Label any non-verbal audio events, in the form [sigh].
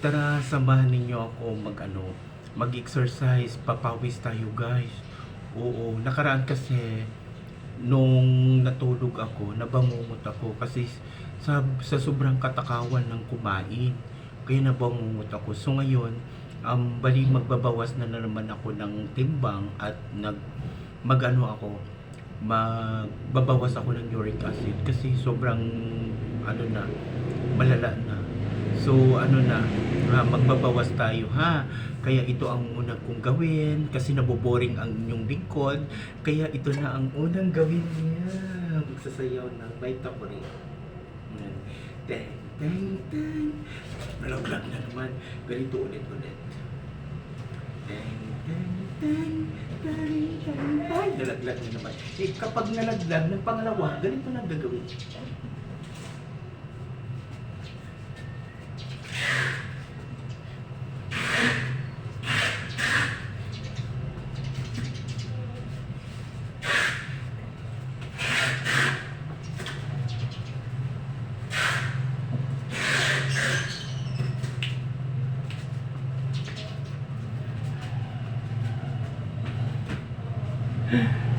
tara, samahan ninyo ako mag ano, mag-exercise, papawis tayo guys. Oo, nakaraan kasi nung natulog ako, nabangungot ako kasi sa, sa sobrang katakawan ng kumain. Kaya nabangungot ako. So ngayon, um, bali magbabawas na, na naman ako ng timbang at nag magano ako magbabawas ako ng uric acid kasi sobrang ano na malala na so ano na magbabawas tayo ha kaya ito ang unang kong gawin kasi naboboring ang inyong lingkod kaya ito na ang unang gawin niya magsasayaw ng vitamin Yan. Teng, teng, teng. Nalaglag na naman. Ganito ulit ulit. Teng, teng, teng. Teng, teng, teng. Nalaglag na naman. Eh, kapag nalaglag ng pangalawa, ganito na gagawin. Yeah. [laughs]